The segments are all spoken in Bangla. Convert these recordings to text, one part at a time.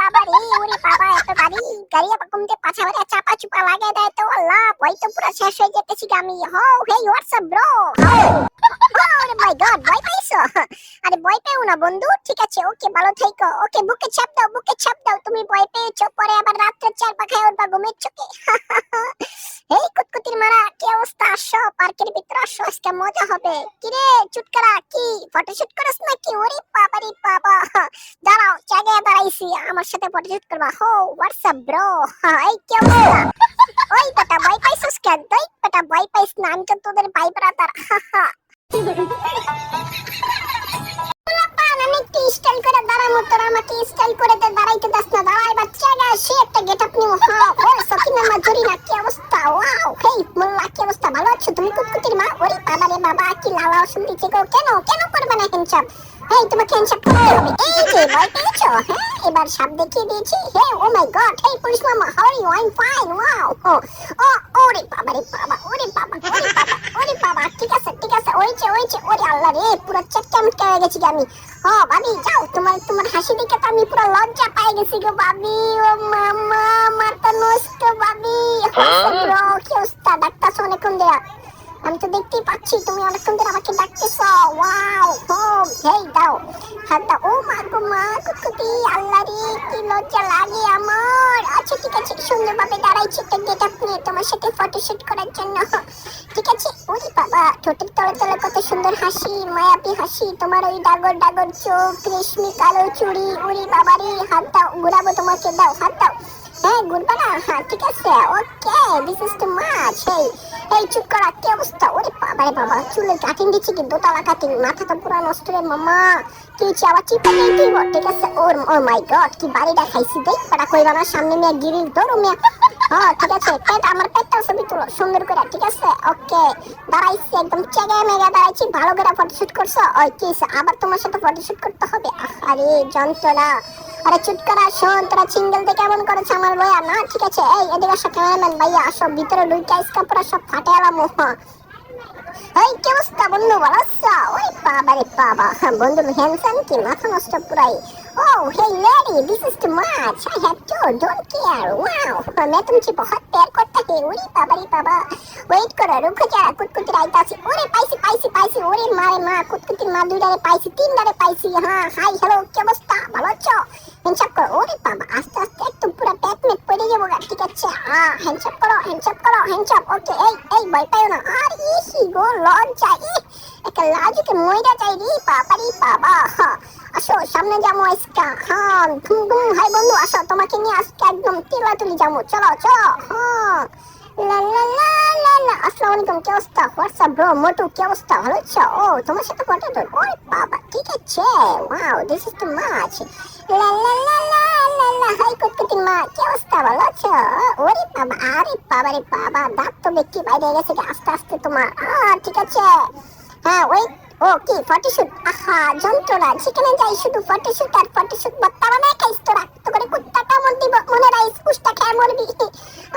বাবা রে, ওরে বাবা, এত পাছা চাপা চুপা লাগে দেয় তো আল্লাহ তো পুরো শেষ হয়ে যেতেছি আমি। হো হোয়াটসঅ্যাপ ব্রো ওরে মাই গড পাইছো? আরে পেও না বন্ধু, ঠিক আছে, ওকে ভালো থেকো। ওকে বুকে চাপ দাও, বুকে চাপ দাও, তুমি ভয় পেয়েছ, পরে আবার রাত্রে চার পাখায় উঠবা ঘুমের চোখে এই কুতকুতির মারা কি অবস্থা আসো পার্কের ভিতরে আসো আজকে মজা হবে কিরে চুটকারা কি ফটোশুট করছ নাকি ওরে বাবা দাঁড়াও, জায়গায় দাঁড়াইছি, আমার সাথে ফটোশুট করবা। হো হোয়াটসঅ্যাপ ব্রো এই কি ওই বেটা, ভয় পাইছিস কেন? তুই বেটা, ভয় পাইস না তো তোদের ভাই ব্রাদার স্টাইল করে দাঁড়াবো তোরা আমাকে স্টাইল করে দে, দাঁড়াইতে দাস না। দাঁড়াই বাচ্চা গা সে একটা গেট আপ নিও হ্যাঁ ও সকিনা মাজুরি না, কি অবস্থা? ওয়াও, হেই, মোল্লা, কি অবস্থা? ভালো আছো? তুমি কুতকুতির মা? ওরে বাবা রে বাবা, কি লালা গো। কেন কেন করবে না হ্যান্ডসাপ হেই তোমাকে হ্যান্ডসাপ করতে হবে। এই যে ভয় পেয়েছ? হ্যাঁ এবার সাপ দেখিয়ে দিয়েছি। Hey oh my god hey police মামা how are you I am fine wow oh oh ওরে বাবা রে বাবা ওরে বাবা ওরে বাবা ওরে বাবা ঠিক আছে ঠিক আছে ওইছে ওইছে ওরে আল্লাহ রে পুরো চেটকে মুটকে হয়ে গেছি আমি। ও ভাবি যাও তোমার তোমার হাসি দেখে তো আমি পুরো লজ্জা পাই গেছি গো ভাবি ও মামা মাথা নষ্ট ভাবি। ব্রো কি অবস্থা? ডাক্তার অনেকক্ষণ দেয়া আমি তো দেখতেই পাচ্ছি, তুমি অনেকক্ষণ ধরে আমাকে ডাকতেছো। ওয়াও ও হেই, দাও। হাত দাও। ও মা গো মা কুকুটি আল্লাহ রে কি লজ্জা লাগে আমার। আচ্ছা ঠিক আছে, সুন্দরভাবে দাঁড়াইছি একটা গেট আপ নিয়ে তোমার সাথে ফটোশুট করার জন্য। ঠিক আছে? ওরে বাবা, ঠোঁটের তলে তলে কত সুন্দর হাসি, মায়াবী হাসি। তোমার ওই ডাগর ডাগর চোখ, রেশমি কালো চুড়ি। ওরে বাবা রে, হাত দাও, ঘুরাবো তোমাকে, দাও, হাত দাও। হ্যাঁ ঘুরবা না? হ্যাঁ ঠিক আছে okay this is too much hey. এই চুপ করা কি অবস্থা। ওরে বাবা। চুলের কাটিং দিচ্ছি কি দোতলা কাটিং মাথা তো পুরো নষ্ট রে মামা। কি হচ্ছে আবার চিপে দিয়ে দিব? ঠিক আছে, ওর ও মাই গড কি বাড়িটা খাইছি দেখ পাড়া কইবা না, সামনে মেয়ে গিরিল ধরো মেয়ে। হ্যাঁ ঠিক আছে, পেট আমার পেটটা ছবি তুলো, সুন্দর করে, ঠিক আছে? ওকে, দাঁড়াইছি একদম চেগে মেগে দাঁড়াইছি, ভালো করে ফটোশুট করছ? ওই কি? আবার তোমার সাথে ফটোশুট করতে হবে? আরে যন্ত্রণা। আরে চুটকারা শোন, তোরা সিঙ্গেল থেকে কেমন করেছে আমার বয়া? না, ঠিক আছে, এই, এদিকে আসো ক্যামেরাম্যান ভাইয়া, আসো, ভিতরে দুইটা স্কাপরা সব ফাটে আলাম এই কি অবস্থা বন্ধু ভালো আছো ওই বাবা রে বাবা বন্ধু হ্যান্ডসাম কি মাথা নষ্ট পুরাই ও हे lady this is too much I have to don't care wow मैं तुमसे बहुत प्यार करता है ওরে বাবা রে বাবা ওয়েট করো রুকো যা কুতকুতির আইতাছি ওরে পাইছি পাইছি পাইছি ওরে মারে মা কুতকুতির মা দুইটারে পাইছি তিনটারে পাইছি হ্যাঁ হাই হ্যালো কি অবস্থা ভালো আছো হ্যান্ডসাপ করো, ওরে বাবা, আস্তে আস্তে একটু পুরো প্যাক মেট পড়ে যাব ঠিক আছে? হ্যাঁ হ্যান্ডসাপ করো হ্যান্ডসাপ করো হ্যান্ডসাপ ওকে এই এই, ভয় পাইও না। আর ইসি গো, লজ্জা ই একটা লাজুকে মইরা যাই রে, বাবা রে বাবা আসো, সামনে যাব আজকা হ্যাঁ ঘুম ঘুম হাই বন্ধু, আসো, তোমাকে নিয়ে আজকে একদম তেলা তুলি যাব, চলো চলো হ্যাঁ। লা লা লা লা লা আসসালামু আলাইকুম কি অবস্থা? ভালো আছো? ও, তোমার সাথে তোল বাবা, ঠিক আছে? ওয়াও দিস ইজ লা লা লা লা লা লা হাই কুতকুতির মা, কি অবস্থা? ভালো আছো? ওরে বাবা, আরে বাবা রে বাবা, দাঁত তো ব্যক্তি বাইরে গেছে আস্তে আস্তে তোমার। ঠিক আছে। হ্যাঁ ওই ও কি ফটোশুট আহা, যন্ত্রণা। যেখানে যাই শুধু ফটোশুট আর ফটোশুট বাত্তা বানায় খাইস তোরা। তো করে কুত্তা কামড় দিব, মনে রাইস কুস্তা খেয়ে মরবি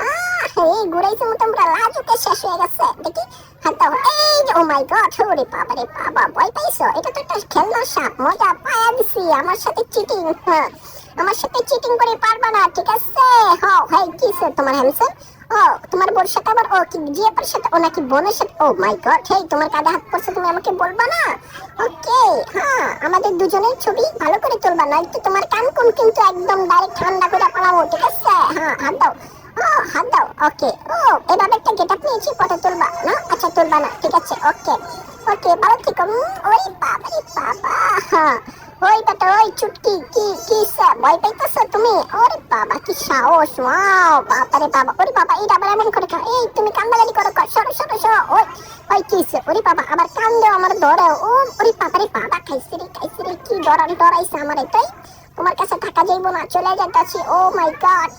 আহ, এই ঘুরাইছে মতো আমরা লাজুকে শেষ হয়ে গেছে। দেখি, হাত এই যে ও মাই গড ওরে বাবা রে বাবা, ভয় পাইছো? এটা তো একটা খেলনার সাপ, মজা পায়া দিছি। আমার সাথে চিটিং হ্যাঁ আমার সাথে চিটিং করে পারবা না, ঠিক আছে? হ্যাঁ হাই কিসে তোমার হ্যান্ডসাম ও, তোমার বোর সাথে আবার ও কি জিয়াপার সাথে? ও নাকি বোনের সাথে? ও মাই গড হেই, তোমার কাঁধে হাত পড়ছে, তুমি আমাকে বলবা না? ওকে হ্যাঁ আমাদের দুজনের ছবি ভালো করে তুলবা না একটু তোমার কান কোন কিন্তু একদম ডাইরেক্ট ঠান্ডা করে পালাবো ঠিক আছে? হ্যাঁ হাত দাও। ও, হাত দাও ওকে ও, এভাবে একটা গেট আপ নিয়েছি ফটো তুলবা, না? আচ্ছা তুলবা না, ঠিক আছে ওকে ওকে ভালো থেকো ওরে বাবা রে বাবা হ্যাঁ। ওই বেটা, ওই চুটকি। ভয় পাইতেছো তুমি? ওরে বাবা, কি সাহস, ওয়াও বাপরে বাবা, ওরে বাবা, এই আবার এমন করে খাও। এই, তুমি কান্দাগালি করো সরো সরো সরো, ওই ওই কি ওরে বাবা, আবার কান্দে, আমার ধরে, ও, ওরে বাবা রে বাবা, খাইছে রে খাইছে রে, কি ডরান, ডরাইছে আমার। এটাই তোমার কাছে থাকা যাইবো না, চলে যাইতাছি। ও মাই গড